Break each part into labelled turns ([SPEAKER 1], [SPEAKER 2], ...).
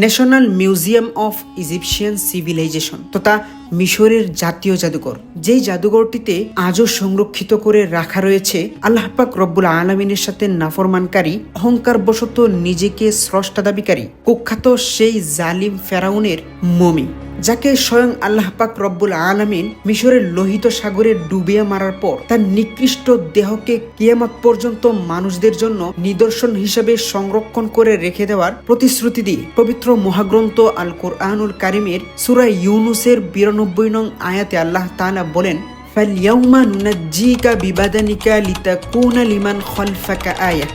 [SPEAKER 1] National museum of Egyptian civilization তথা মিশরের জাতীয় জাদুঘর। যেই জাদুঘরটিতে আজও সংরক্ষিত করে রাখা রয়েছে আল্লাহাক রব্বুল আলমিনের সাথে নাফরমানকারী অহংকার বশত নিজেকে স্রষ্টা দাবিকারী, কুখ্যাত সেই জালিম ফেরাউনের মমি। যাকে স্বয়ং আল্লাহ পাক রব্বুল আলামিন মিশরের লোহিত সাগরে ডুবিয়ে মারার পর তার নিকৃষ্ট দেহকে কিয়ামত পর্যন্ত মানুষদের জন্য নিদর্শন হিসেবে সংরক্ষণ করে রেখে দেওয়ার প্রতিশ্রুতি দিয়ে পবিত্র মহাগ্রন্থ আল কোরআনুল কারিমের সুরা ইউনুসের বিরানব্বই নং আয়াতে আল্লাহ তাআলা বলেন فاليوم ننجيك ببدنك لتكون لمن خلفك آية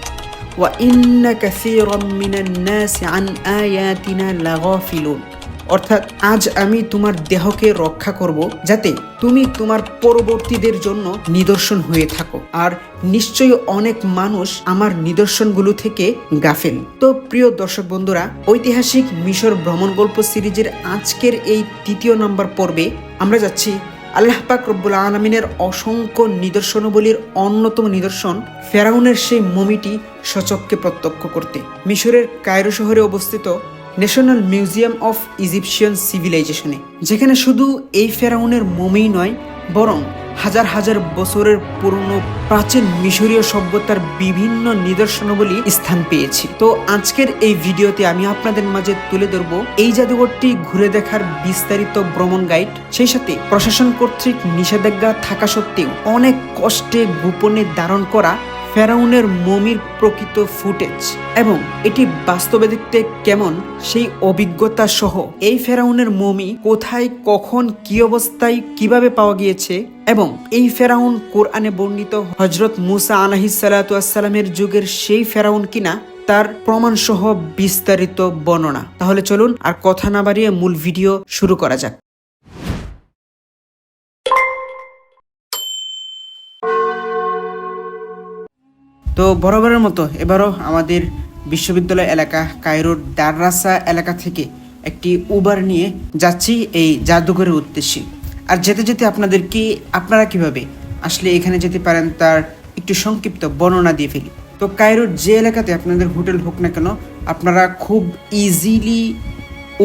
[SPEAKER 1] وإن كثيرا من الناس عن آياتنا لغافلون অর্থাৎ আজ আমি তোমার দেহকে রক্ষা করব যাতে তুমি তোমার পরবর্তীদের জন্য নিদর্শন হয়ে থাকো। আর নিশ্চয়ই অনেক মানুষ আমার নিদর্শনগুলো থেকে গাফেল। তো প্রিয় দর্শক বন্ধুরা, ঐতিহাসিক মিশর ভ্রমণ গল্প সিরিজের আজকের এই তৃতীয় নম্বর পর্বে আমরা যাচ্ছি আল্লাহ পাক রব্বুল আলমিনের অসংখ্য নিদর্শনবলীর অন্যতম নিদর্শন ফেরাউনের সেই মমিটি সচককে প্রত্যক্ষ করতে। মিশরের কায়রো শহরে অবস্থিত ন্যাশনাল মিউজিয়াম অফ ইজিপশিয়ান সিভিলাইজেশনে যেখানে শুধু এই ফেরাউনের মমিই নয়, বরং হাজার হাজার বছরের পুরনো প্রাচীন মিশরীয় সভ্যতার বিভিন্ন নিদর্শনাবলী স্থান পেয়েছি। তো আজকের এই ভিডিওতে আমি আপনাদের মাঝে তুলে ধরবো এই জাদুঘরটি ঘুরে দেখার বিস্তারিত ভ্রমণ গাইড সেই সাথে প্রশাসন কর্তৃক নিষেধাজ্ঞা থাকা সত্ত্বেও অনেক কষ্টে গোপনে ধারণ করা ফেরাউনের মমির প্রকৃত ফুটেজ এবং এটি বাস্তবে দেখতে কেমন সেই অভিজ্ঞতা সহ এই ফেরাউনের মমি কোথায়, কখন, কি অবস্থায়, কীভাবে পাওয়া গিয়েছে এবং এই ফেরাউন কোরআনে বর্ণিত হজরত মুসা আলাহিসাল্লামের যুগের সেই ফেরাউন কিনা তার প্রমাণ সহ বিস্তারিত বর্ণনা। তাহলে চলুন আর কথা না বাড়িয়ে মূল ভিডিও শুরু করা যাক। তো বরাবরের মতো এবারও আমাদের বিশ্ববিদ্যালয় এলাকা কায়রোর দাররাসা এলাকা থেকে একটি উবার নিয়ে যাচ্ছি এই জাদুঘরের উদ্দেশ্যে। আর যেতে যেতে আপনাদেরকে আপনারা কীভাবে আসলে এখানে যেতে পারেন তার একটু সংক্ষিপ্ত বর্ণনা দিয়ে ফেলি। তো কায়রোর যে এলাকাতে আপনাদের হোটেল হোক না কেন, আপনারা খুব ইজিলি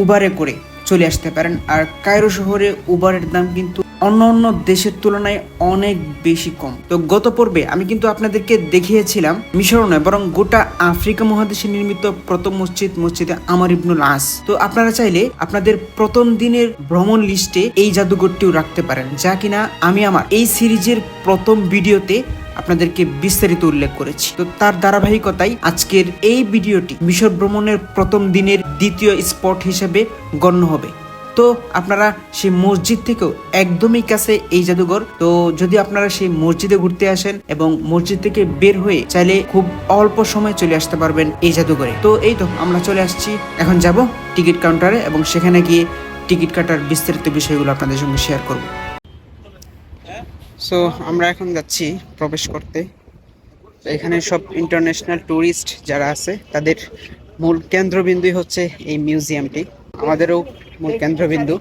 [SPEAKER 1] উবারে করে চলে আসতে পারেন। আর কায়রো শহরে উবারের দাম কিন্তু অন্য অন্য দেশের তুলনায় অনেক বেশি কম। তো গত পর্বে আমি কিন্তু আপনাদেরকে দেখিয়েছিলাম মিশর নয় বরং গোটা আফ্রিকা মহাদেশে নির্মিত প্রথম মসজিদ, মসজিদে আমার ইবনুল আস। তো আপনারা চাইলে আপনাদের প্রথম দিনের ভ্রমণ লিস্টে এই জাদুঘরটিও রাখতে পারেন, যা কিনা আমি আমার এই সিরিজের প্রথম ভিডিওতে আপনাদেরকে বিস্তারিত উল্লেখ করেছি। তো তার ধারাবাহিকতায় আজকের এই ভিডিওটি মিশর ভ্রমণের প্রথম দিনের দ্বিতীয় স্পট হিসেবে গণ্য হবে। তো আপনারা সেই মসজিদ থেকেও একদমই কাছে এই জাদুঘর। তো যদি আপনারা সেই মসজিদে ঘুরতে আসেন এবং মসজিদ থেকে বের হয়ে চাইলে খুব অল্প সময় চলে আসতে পারবেন এই জাদুঘরে। তো এই তো, আমরা চলে আসছি। এখন যাব টিকিট কাউন্টারে এবং সেখানে গিয়ে টিকিট কাটার বিস্তারিত বিষয়গুলো আপনাদের সঙ্গে শেয়ার করব। সো আমরা এখন যাচ্ছি প্রবেশ করতে। এখানে সব ইন্টারন্যাশনাল ট্যুরিস্ট যারা আছে, তাদের মূল কেন্দ্রবিন্দুই হচ্ছে এই মিউজিয়ামটি আমাদেরও মূল কেন্দ্রবিন্দু।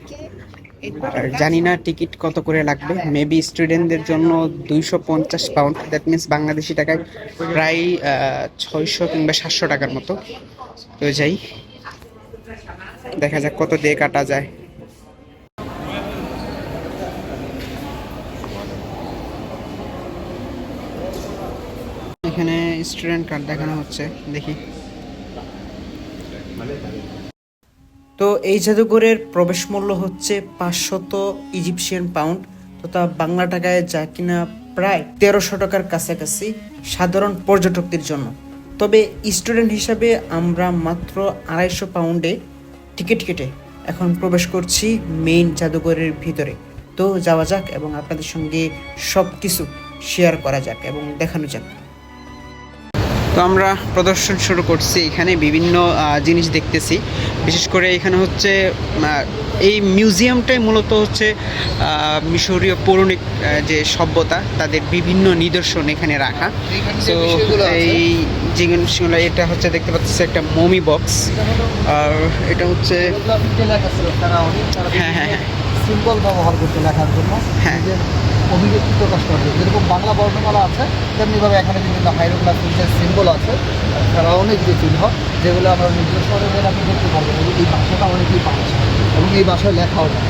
[SPEAKER 1] আর জানি না টিকিট কত করে লাগবে। মেবি স্টুডেন্টদের জন্য দুইশো পঞ্চাশ পাউন্ড দ্যাট মিনস বাংলাদেশি টাকায় প্রায় ছয়শো কিংবা সাতশো টাকার মতো। তো যাই, দেখা যাক কত দিয়ে কাটা যায়। এখানে স্টুডেন্ট কার্ড দেখানো হচ্ছে, দেখি। তো এই জাদুঘরের প্রবেশ মূল্য হচ্ছে পাঁচশত ইজিপশিয়ান পাউন্ড। তথা বাংলা টাকায় যা কিনা প্রায় তেরোশো টাকার কাছাকাছি সাধারণ পর্যটকদের জন্য। তবে স্টুডেন্ট হিসাবে আমরা মাত্র আড়াইশো পাউন্ডে টিকিট কেটে এখন প্রবেশ করছি মেইন জাদুঘরের ভিতরে। তো যাওয়া যাক এবং আপনাদের সঙ্গে সব কিছু শেয়ার করা যাক এবং দেখানো যাক। তো আমরা প্রদর্শন শুরু করছি এখানে বিভিন্ন জিনিস দেখতেছি। বিশেষ করে এখানে হচ্ছে এই মিউজিয়ামটাই মূলত হচ্ছে মিশরীয় পৌরাণিক যে সভ্যতা তাদের বিভিন্ন নিদর্শন এখানে রাখা। তো এই জিনিসগুলো এটা হচ্ছে দেখতে পাচ্ছি একটা মমি বক্স। আর এটা হচ্ছে হ্যাঁ হ্যাঁ হ্যাঁ।
[SPEAKER 2] ব্যবহার করতে লেখার জন্য।
[SPEAKER 1] হ্যাঁ।
[SPEAKER 2] অভিব্যক্তি প্রকাশ করবে যেরকম বাংলা বর্ণমালা আছে তেমনিভাবে এখানে বিভিন্ন হাইরোগ্রাফিক্সের সিম্বল আছে অনেক যে চিহ্ন যেগুলো আমরা নিজস্ব স্বরে আপনি দেখতে পারবেন এবং এই ভাষাটা অনেকেই পাচ্ছে এবং এই ভাষায় লেখাও যায়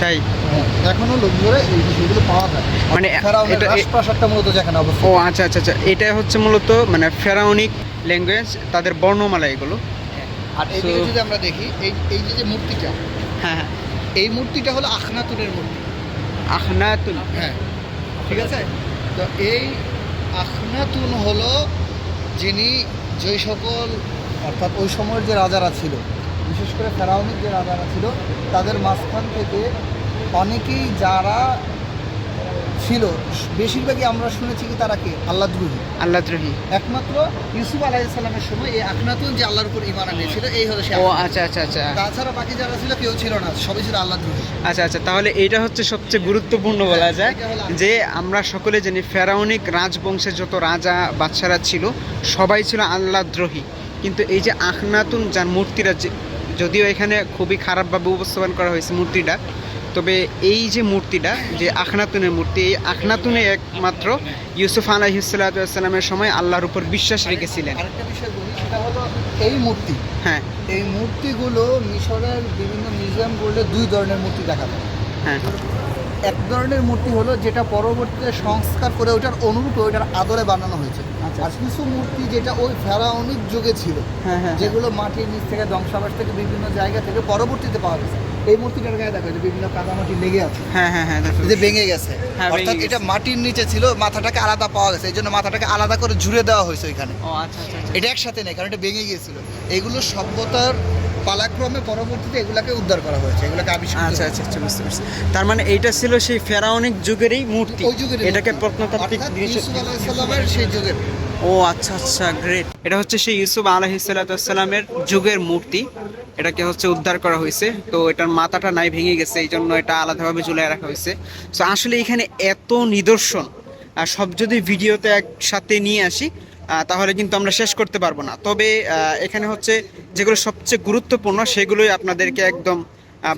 [SPEAKER 1] তাই?
[SPEAKER 2] হ্যাঁ, এখনও লোক এই বিষয়গুলো পাওয়া যায়।
[SPEAKER 1] মানে এটা-
[SPEAKER 2] রাজপ্রাসাদটা মূলত যেখানে অবস্থিত।
[SPEAKER 1] ও আচ্ছা আচ্ছা আচ্ছা। এটা হচ্ছে মূলত মানে ফেরাউনিক ল্যাঙ্গুয়েজ তাদের বর্ণমালা এগুলো।
[SPEAKER 2] আর এইদিকে যদি আমরা দেখি এই এই যে যে মূর্তিটা
[SPEAKER 1] হ্যাঁ হ্যাঁ।
[SPEAKER 2] এই মূর্তিটা হলো আখনাতুনের মূর্তি।
[SPEAKER 1] আখনাতুন।
[SPEAKER 2] হ্যাঁ ঠিক আছে? তো এই আখনাতুন হলো যিনি যে সকল, অর্থাৎ ওই সময়ের যে রাজারা ছিল, বিশেষ করে ফেরাউনিক যে রাজারা ছিল, তাদের মাঝখান থেকে অনেকেই যারা ছিল। বেশিরভাগই আমরা শুনেছি কি তারা কে? আল্লাহ দ্রোহী।
[SPEAKER 1] আল্লাহ দ্রোহী।
[SPEAKER 2] একমাত্র ইউসুফ আলাইসাল্লামের সময় এই আখনাতুন যে আল্লাহর উপর ইমান এনেছিল এই হলো সে
[SPEAKER 1] ও আচ্ছা আচ্ছা আচ্ছা।
[SPEAKER 2] তাছাড়া বাকি যারা ছিল কেউ ছিল না সবই ছিল আল্লাহ দ্রোহী।
[SPEAKER 1] আচ্ছা আচ্ছা তাহলে এটা হচ্ছে সবচেয়ে গুরুত্বপূর্ণ বলা যায় যে আমরা সকলে জানি ফেরাউনিক রাজবংশের যত রাজা বাচ্চারা ছিল সবাই ছিল আল্লাহদ্রোহী কিন্তু এই যে আখনাতুন যার মূর্তিটা যে- যদিও এখানে খুবই খারাপভাবে উপস্থাপন করা হয়েছে মূর্তিটা তবে এই যে মূর্তিটা যে আখনাতুনের মূর্তি এই আখনাতুনে একমাত্র ইউসুফ আলাহিসাল্লামের সময় আল্লাহর উপর বিশ্বাস রেখেছিলেন।
[SPEAKER 2] এই মূর্তি।
[SPEAKER 1] হ্যাঁ।
[SPEAKER 2] এই মূর্তিগুলো মিশরের বিভিন্ন মিউজিয়াম করলে দুই ধরনের মূর্তি দেখা যায়।
[SPEAKER 1] হ্যাঁ।
[SPEAKER 2] এক ধরনের মূর্তি হলো যেটা পরবর্তীতে সংস্কার করে ওইটার অনুরূপে ওইটার আদরে বানানো হয়েছে।
[SPEAKER 1] আচ্ছা।
[SPEAKER 2] আর কিছু মূর্তি যেটা ওই ফেরাউনিক যুগে ছিল
[SPEAKER 1] হ্যাঁ হ্যাঁ
[SPEAKER 2] যেগুলো মাটির নিচ থেকে ধ্বংসাবাস থেকে বিভিন্ন জায়গা থেকে পরবর্তীতে পাওয়া গেছে। এই মূর্তিটার গায়ে দেখো যে বিভিন্ন কাদামাটি লেগে আছে।
[SPEAKER 1] হ্যাঁ হ্যাঁ হ্যাঁ দেখো।
[SPEAKER 2] যে ভেঙে গেছে।
[SPEAKER 1] হ্যাঁ,
[SPEAKER 2] অর্থাৎ এটা মাটির নিচে ছিল মাথাটাকে আলাদা পাওয়া গেছে এই জন্য মাথাটাকে আলাদা করে জুড়ে দেওয়া হয়েছে ওইখানে।
[SPEAKER 1] ও আচ্ছা আচ্ছা আচ্ছা।
[SPEAKER 2] এটা একসাথে নেই কারণ এটা ভেঙে গিয়েছিল। এগুলো সভ্যতার পালাক্রমে পরবর্তীতে এগুলাকে উদ্ধার করা হয়েছে এগুলোকে আবিষ্কার
[SPEAKER 1] আচ্ছা আচ্ছা আচ্ছা বুঝতে পারছি। তার মানে এইটা ছিল সেই ফেরাউনিক যুগেরই মূর্তি।
[SPEAKER 2] ওই যুগের
[SPEAKER 1] এটাকে। প্রত্নতাত্ত্বিক
[SPEAKER 2] সেই যুগের
[SPEAKER 1] ও আচ্ছা আচ্ছা গ্রেট এটা হচ্ছে সেই ইউসুফ আলহিসাল্লামের যুগের মূর্তি। এটাকে হচ্ছে উদ্ধার করা হয়েছে। তো এটার মাথাটা নাই ভেঙে গেছে এই জন্য এটা আলাদাভাবে ঝুলাই রাখা হয়েছে। তো আসলে এখানে এত নিদর্শন আর সব যদি ভিডিওতে একসাথে নিয়ে আসি তাহলে কিন্তু আমরা শেষ করতে পারব না। তবে এখানে হচ্ছে যেগুলো সবচেয়ে গুরুত্বপূর্ণ, সেগুলোই আপনাদেরকে একদম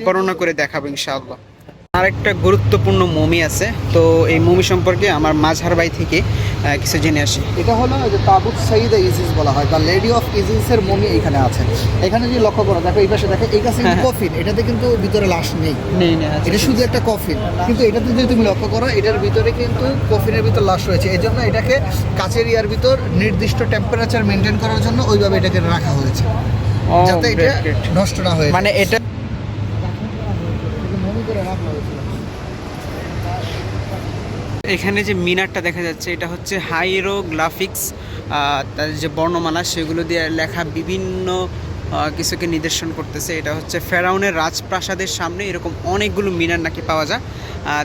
[SPEAKER 1] বর্ণনা করে দেখাবো ইনশাআল্লাহ। আরেকটা গুরুত্বপূর্ণ মমি আছে তো এই মমি সম্পর্কে আমার মাঝহার বাই থেকে কিছু জেনে আসি।
[SPEAKER 2] এটা হলো যে তাবুত সাইদা ইজিস বলা হয় বা লেডি অফ ইজিসের মমি এখানে আছে। এখানে যদি লক্ষ্য করো দেখো এই পাশে দেখো এই কাছে
[SPEAKER 1] হ্যাঁ, হ্যাঁ।
[SPEAKER 2] কফিন এটাতে কিন্তু ভিতরে লাশ নেই।
[SPEAKER 1] নেই নেই
[SPEAKER 2] এটা শুধু একটা কফিন কিন্তু এটাতে যদি তুমি লক্ষ্য করো এটার ভিতরে কিন্তু কফিনের ভিতর লাশ রয়েছে। এই জন্য এটাকে কাচের ইয়ার ভিতর নির্দিষ্ট টেম্পারেচার মেনটেন করার জন্য ওইভাবে এটাকে রাখা হয়েছে। যাতে এটা নষ্ট না হয়ে
[SPEAKER 1] মানে এটা
[SPEAKER 2] মমি করে রাখা হয়েছে
[SPEAKER 1] এখানে যে মিনারটা দেখা যাচ্ছে, এটা হচ্ছে হাইরোগ্রাফিক্স তাদের যে বর্ণমালা সেগুলো দিয়ে লেখা বিভিন্ন কিছুকে নিদর্শন করতেছে। এটা হচ্ছে ফেরাউনের রাজপ্রাসাদের সামনে, এরকম অনেকগুলো মিনার নাকি পাওয়া যায়।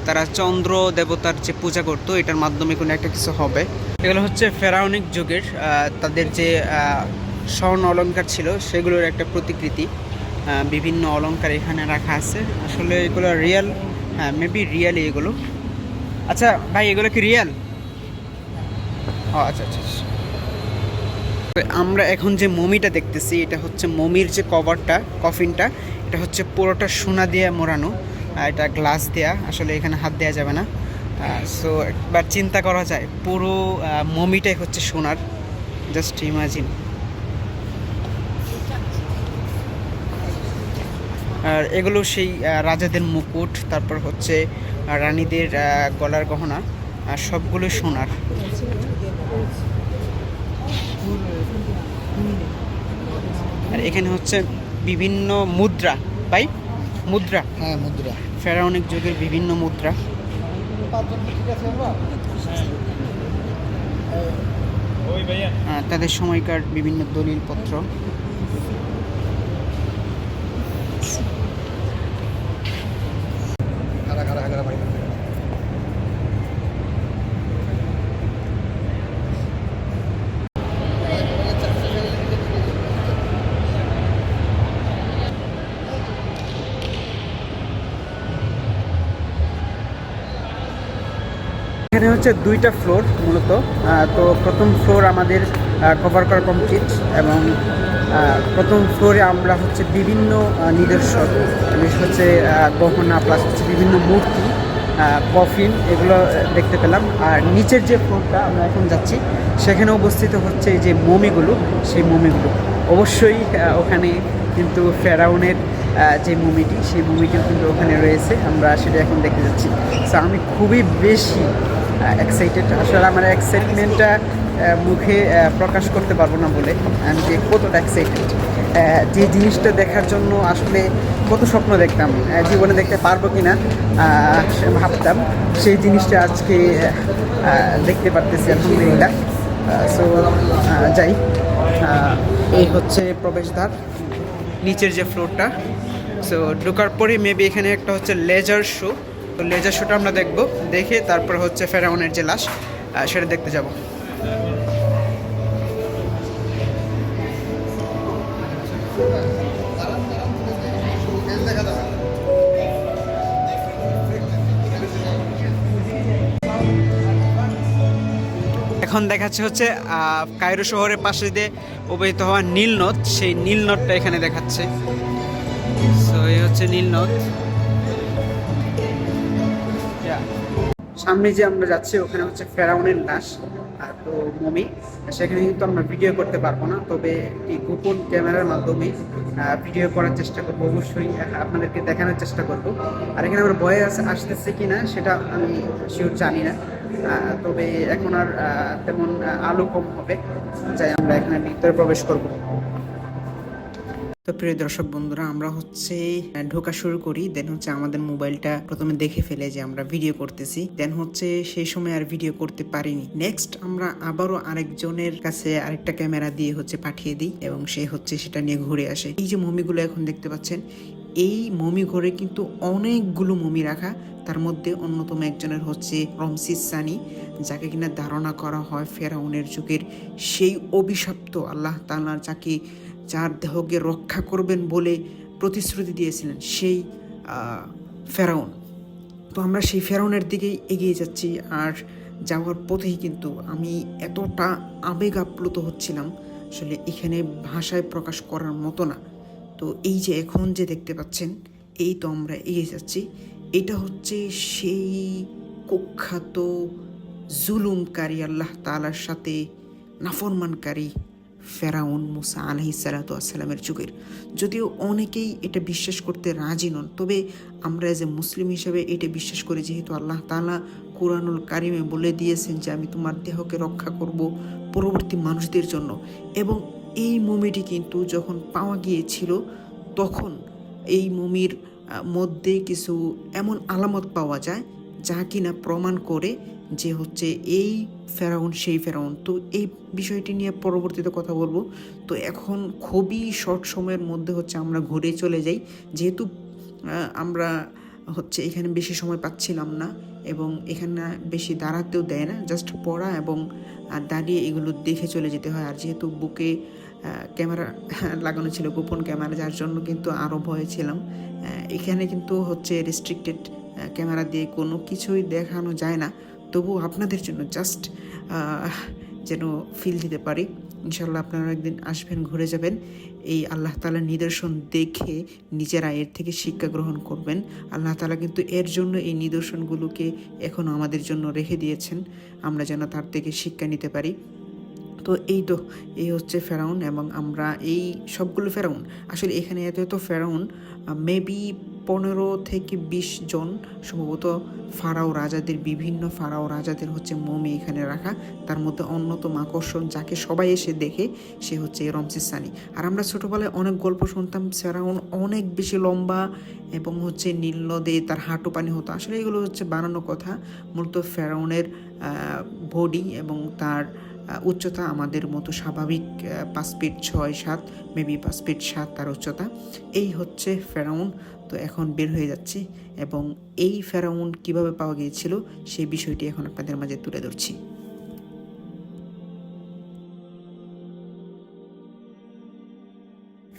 [SPEAKER 1] তারা চন্দ্র দেবতার যে পূজা করতো, এটার মাধ্যমে কোনো একটা কিছু হবে। এগুলো হচ্ছে ফেরাউনিক যুগের তাদের যে স্বর্ণ অলঙ্কার ছিল, সেগুলোর একটা প্রতিকৃতি। বিভিন্ন অলংকার এখানে রাখা আছে। আসলে এগুলো রিয়েল হ্যাঁ মেবি রিয়েলই এগুলো। আচ্ছা ভাই, এগুলো কি রিয়েল ও আচ্ছা আচ্ছা আচ্ছা। আমরা এখন যে মমিটা দেখতেছি, এটা হচ্ছে মমির যে কভারটা, কফিনটা, এটা হচ্ছে পুরোটা সোনা দিয়ে মোড়ানো এটা গ্লাস দেয়া, আসলে এখানে হাত দেওয়া যাবে না। সো একবার চিন্তা করা যায়, পুরো মমিটাই হচ্ছে সোনার। জাস্ট ইমাজিন আর এগুলো সেই রাজাদের মুকুট তারপর হচ্ছে রানীদের গলার গহনা আর সবগুলো সোনার। আর এখানে হচ্ছে বিভিন্ন মুদ্রা ভাই? মুদ্রা?
[SPEAKER 2] হ্যাঁ মুদ্রা।
[SPEAKER 1] ফেরাউনিক যুগের বিভিন্ন মুদ্রা। তাদের সময়কার বিভিন্ন দলিলপত্র। এখানে হচ্ছে দুইটা ফ্লোর মূলত। তো প্রথম ফ্লোর আমাদের কভার করা কমপ্লিট এবং প্রথম ফ্লোরে আমরা হচ্ছে বিভিন্ন নিদর্শন বিশেষ হচ্ছে গহনা প্লাস হচ্ছে বিভিন্ন মূর্তি কফিন এগুলো দেখতে পেলাম। আর নিচের যে ফ্লোরটা আমরা এখন যাচ্ছি, সেখানে অবস্থিত হচ্ছে এই যে মমিগুলো, সেই মমিগুলো। অবশ্যই ওখানে কিন্তু ফেরাউনের যে মুভিটি সেই মুভিটিও কিন্তু ওখানে রয়েছে। আমরা সেটা এখন দেখতে যাচ্ছি। সো আমি খুবই বেশি এক্সাইটেড আসলে আমার এক্সাইটমেন্টটা মুখে প্রকাশ করতে পারব না বলে আমি যে কতটা এক্সাইটেড যে জিনিসটা দেখার জন্য আসলে কত স্বপ্ন দেখতাম জীবনে দেখতে পারব কি না ভাবতাম। সেই জিনিসটা আজকে দেখতে পারতেছি, আলহামদুলিল্লাহ। সো যাই এই হচ্ছে প্রবেশদ্বার, নিচের যে ফ্লোরটা সো ঢোকার পরে মেবি এখানে একটা হচ্ছে লেজার শো তো লেজার শোটা আমরা দেখব। দেখে তারপর হচ্ছে ফেরাউনের যে লাশ সেটা দেখতে যাব। এখন দেখাচ্ছে হচ্ছে কায়রো শহরের পাশে দিয়ে অবহিত হওয়া নীল নদ সেই নীল নদটা এখানে দেখাচ্ছে। সো এই হচ্ছে নীল নদ সামনে যে আমরা যাচ্ছি, ওখানে হচ্ছে ফেরাউনের লাশ আর তো মমি। সেখানে কিন্তু আমরা ভিডিও করতে পারব না, তবে একটি গোপন ক্যামেরার মাধ্যমে ভিডিও করার চেষ্টা করব। অবশ্যই আপনাদেরকে দেখানোর চেষ্টা করব। আর এখানে আমার ভয়ে আসতেছে কি না, সেটা আমি শিওর জানি না। তবে এখন আর তেমন আলো কম হবে, যাই আমরা এখানে ভিতরে প্রবেশ করব। তো প্রিয় দর্শক বন্ধুরা, আমরা হচ্ছে ঢোকা শুরু করি দেন হচ্ছে আমাদের মোবাইলটা প্রথমে দেখে ফেলে যে আমরা ভিডিও করতেছি দেন হচ্ছে সেই সময় আর ভিডিও করতে পারিনি। নেক্সট আমরা আবারও আরেকজনের কাছে আরেকটা ক্যামেরা দিয়ে হচ্ছে পাঠিয়ে দিই, এবং সে হচ্ছে সেটা নিয়ে ঘুরে আসে। এই যে মমিগুলো এখন দেখতে পাচ্ছেন, এই মমি ঘরে কিন্তু অনেকগুলো মমি রাখা, তার মধ্যে অন্যতম একজনের হচ্ছে রমসিস সানি, যাকে কিনা ধারণা করা হয় ফেরাউনের যুগের সেই অভিশপ্ত আল্লাহ তাআলা যাকে যার দেহকে রক্ষা করবেন বলে প্রতিশ্রুতি দিয়েছিলেন সেই ফেরাউন। তো আমরা সেই ফেরাউনের দিকেই এগিয়ে যাচ্ছি আর যাওয়ার পথেই কিন্তু আমি এতটা আবেগ আপ্লুত হচ্ছিলাম, আসলে এখানে ভাষায় প্রকাশ করার মতো না। তো এই যে এখন যে দেখতে পাচ্ছেন, এই তো আমরা এগিয়ে যাচ্ছি। এটা হচ্ছে সেই কুখ্যাত জুলুমকারী আল্লাহ তালার সাথে নাফরমানকারী ফেরাউন মুসা আলহি সালাতামের যুগের। যদিও অনেকেই এটা বিশ্বাস করতে রাজি নন, তবে আমরা এজ এ মুসলিম হিসেবে এটা বিশ্বাস করি যেহেতু আল্লাহ তাআলা কোরআনুল কারিমে বলে দিয়েছেন যে আমি তোমার দেহকে রক্ষা করব পরবর্তী মানুষদের জন্য। এবং এই মমিটি কিন্তু যখন পাওয়া গিয়েছিল, তখন এই মমির মধ্যে কিছু এমন আলামত পাওয়া যায় যা কিনা প্রমাণ করে যে হচ্ছে এই ফেরাউন, সেই ফেরাউন। তো এই বিষয়টি নিয়ে পরবর্তীতে কথা বলব। তো এখন খুবই শর্ট সময়ের মধ্যে হচ্ছে আমরা ঘুরে চলে যাই। যেহেতু আমরা হচ্ছে এখানে বেশি সময় পাচ্ছিলাম না এবং এখানে বেশি দাঁড়াতেও দেয় না। জাস্ট পড়া এবং দাঁড়িয়ে এগুলো দেখে চলে যেতে হয়। আর যেহেতু বুকে ক্যামেরা লাগানো ছিল, গোপন ক্যামেরা, যার জন্য কিন্তু আরও ভয়ে ছিলাম। এখানে কিন্তু হচ্ছে রেস্ট্রিক্টেড ক্যামেরা দিয়ে কোনো কিছুই দেখানো যায় না। তবু আপনাদের জন্য জাস্ট যেন ফিল দিতে পারি। ইনশাল্লাহ আপনারা একদিন আসবেন, ঘুরে যাবেন। এই আল্লাহ তালার নিদর্শন দেখে নিজেরা এর থেকে শিক্ষা গ্রহণ করবেন। আল্লাহ তালা কিন্তু এর জন্য এই নিদর্শনগুলোকে এখনও আমাদের জন্য রেখে দিয়েছেন। আমরা যেন তার থেকে শিক্ষা নিতে পারি। তো এই তো, এই হচ্ছে ফেরাউন এবং আমরা এই সবগুলো ফেরাউন, আসলে এখানে এত এত ফেরাউন মেবি পনেরো থেকে বিশ জন, সম্ভবত ফারাও রাজাদের, বিভিন্ন ফারাও রাজাদের হচ্ছে মমি এখানে রাখা। তার মধ্যে অন্যতম আকর্ষণ যাকে সবাই এসে দেখে, সে হচ্ছে রমসিস সানি। আর আমরা ছোটোবেলায় অনেক গল্প শুনতাম, ফেরাউন অনেক বেশি লম্বা এবং হচ্ছে নীল নদে তার হাঁটু পানি হতো। আসলে এগুলো হচ্ছে বানানো কথা, মূলত ফেরাউনের বডি এবং তার উচ্চতা আমাদের মতো স্বাভাবিক পাঁচ ফিট ছয় সাত, মেবি পাঁচ ফিট সাত তার উচ্চতা। এই হচ্ছে ফেরাউন। তো এখন বের হয়ে যাচ্ছি এবং এই ফেরাউন কীভাবে পাওয়া গিয়েছিল সেই বিষয়টি এখন আপনাদের মাঝে তুলে ধরছি।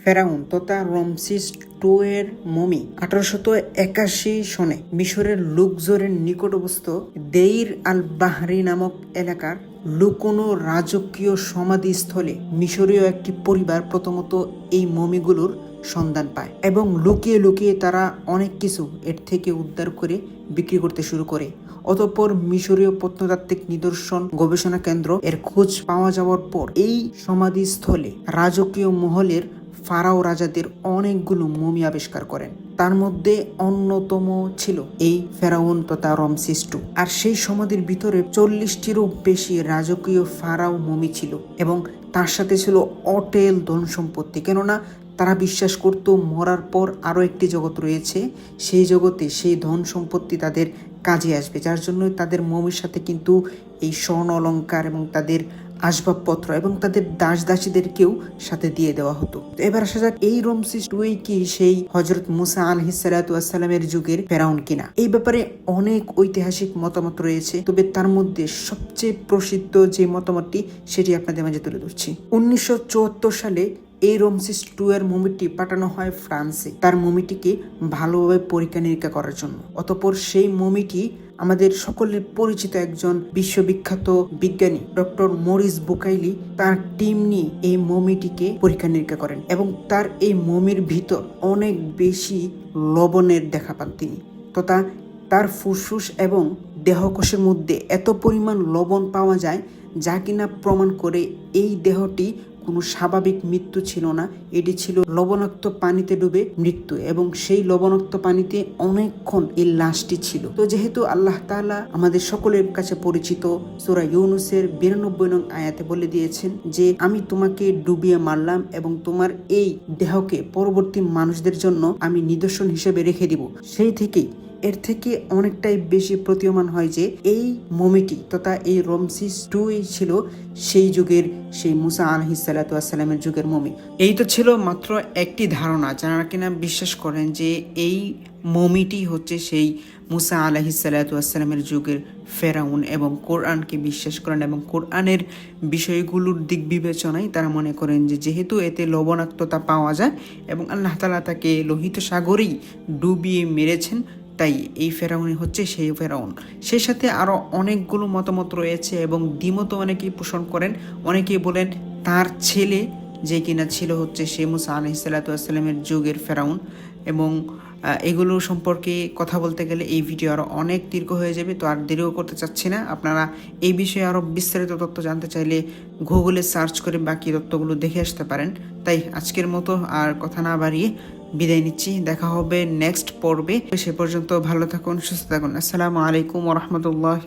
[SPEAKER 1] ফেরাউন তথা রমসিস টু এর মমি আঠারোশত একাশি সনে মিশরের লুকজোরের নিকটবস্থ দেইর আল বাহরি নামক এলাকার লুকোনো রাজকীয় সমাধিস্থলে মিশরীয় একটি পরিবার প্রথমত এই মমিগুলোর সন্ধান পায় এবং লুকিয়ে লুকিয়ে তারা অনেক কিছু এর থেকে উদ্ধার করে বিক্রি করতে শুরু করে। অতঃপর মিশরীয় প্রত্নতাত্ত্বিক নিদর্শন গবেষণা কেন্দ্র এর খোঁজ পাওয়া যাওয়ার পর এই সমাধিস্থলে রাজকীয় মহলের ফারাও রাজাদের অনেকগুলো মমি আবিষ্কার করেন। তার মধ্যে অন্যতম ছিল এই ফেরাউন তথা রমসিস টু আর সেই সমাধির ভিতরে চল্লিশটিরও বেশি রাজকীয় ফারাও মমি ছিল এবং তার সাথে ছিল অটেল ধন সম্পত্তি কেননা তারা বিশ্বাস করত মরার পর আরও একটি জগৎ রয়েছে। সেই জগতে সেই ধন সম্পত্তি তাদের কাজে আসবে, যার জন্য তাদের মমির সাথে কিন্তু এই স্বর্ণ অলঙ্কার এবং তাদের আসবাবপত্র এবং তাদের দাস দাসীদেরকেও সাথে দিয়ে দেওয়া হতো। এবার আসা যাক এই রমসিস টুই কি সেই হজরত মুসা আলহিসালামের যুগের ফেরাউন কিনা। এই ব্যাপারে অনেক ঐতিহাসিক মতামত রয়েছে, তবে তার মধ্যে সবচেয়ে প্রসিদ্ধ যে মতামতটি, সেটি আপনাদের মাঝে তুলে ধরছি। উনিশশো চুয়াত্তর সালে এই রমসিস টু এর মুভিটি পাঠানো হয় ফ্রান্সে। তার মুভিটিকে ভালোভাবে পরীক্ষা নিরীক্ষা করার জন্য। অতপর সেই মুভিটি আমাদের সকলের পরিচিত একজন বিশ্ববিখ্যাত বিজ্ঞানী, ডক্টর মরিস বুকাইলি, তার টিম নিয়ে এই মমিটিকে পরীক্ষা নিরীক্ষা করেন এবং তার এই মমির ভিতর অনেক বেশি লবণের দেখা পান তিনি। তথা তার ফুসফুস এবং দেহকোষের মধ্যে এত পরিমাণ লবণ পাওয়া যায় যা কিনা প্রমাণ করে এই দেহটি কোনো স্বাভাবিক মৃত্যু ছিল না। এটি ছিল লবণাক্ত পানিতে ডুবে মৃত্যু এবং সেই লবণাক্ত পানিতে অনেকক্ষণ এই লাশটি ছিল। তো যেহেতু আল্লাহ তাআলা আমাদের সকলের কাছে পরিচিত, সুরা ইউনুসের বিরানব্বই নং আয়াতে বলে দিয়েছেন যে, আমি তোমাকে ডুবিয়ে মারলাম এবং তোমার এই দেহকে পরবর্তী মানুষদের জন্য আমি নিদর্শন হিসেবে রেখে দিব। সেই থেকেই এর থেকে অনেকটাই বেশি প্রতীয়মান হয় যে এই মমিটি তথা এই রমসিস টুই ছিল সেই যুগের সেই মুসা আলহিসাল্লামের যুগের মমি। এই তো ছিল মাত্র একটি ধারণা, যারা কিনা বিশ্বাস করেন যে এই মমিটি হচ্ছে সেই মুসা আলহিসাল্লামের যুগের ফেরাউন এবং কোরআনকে বিশ্বাস করেন এবং কোরআনের বিষয়গুলোর দিক বিবেচনায় তারা মনে করেন যে যেহেতু এতে লবণাক্ততা পাওয়া যায় এবং আল্লাহ তালা তাকে লোহিত সাগরেই ডুবিয়ে মেরেছেন তাই এই ফেরাউনই হচ্ছে সেই ফেরাউন। সেই সাথে আরও অনেকগুলো মতামত রয়েছে এবং দ্বিমত অনেকেই পোষণ করেন। অনেকেই বলেন তার ছেলে যে কিনা ছিল হচ্ছে সে মুসা আলহিসাল্লামের যুগের ফেরাউন। এবং এগুলো সম্পর্কে কথা বলতে গেলে এই ভিডিও আরও অনেক দীর্ঘ হয়ে যাবে, তো আর দেরিও করতে চাচ্ছি না। আপনারা এই বিষয়ে আরও বিস্তারিত তথ্য জানতে চাইলে গুগলে সার্চ করে বাকি তথ্যগুলো দেখে আসতে পারেন। তাই আজকের মতো আর কথা না বাড়িয়ে বিদায় নিচ্ছি। দেখা হবে নেক্সট পর্বে। সে পর্যন্ত ভালো থাকুন, সুস্থ থাকুন। আসসালামু আলাইকুম রহমতুল্লাহ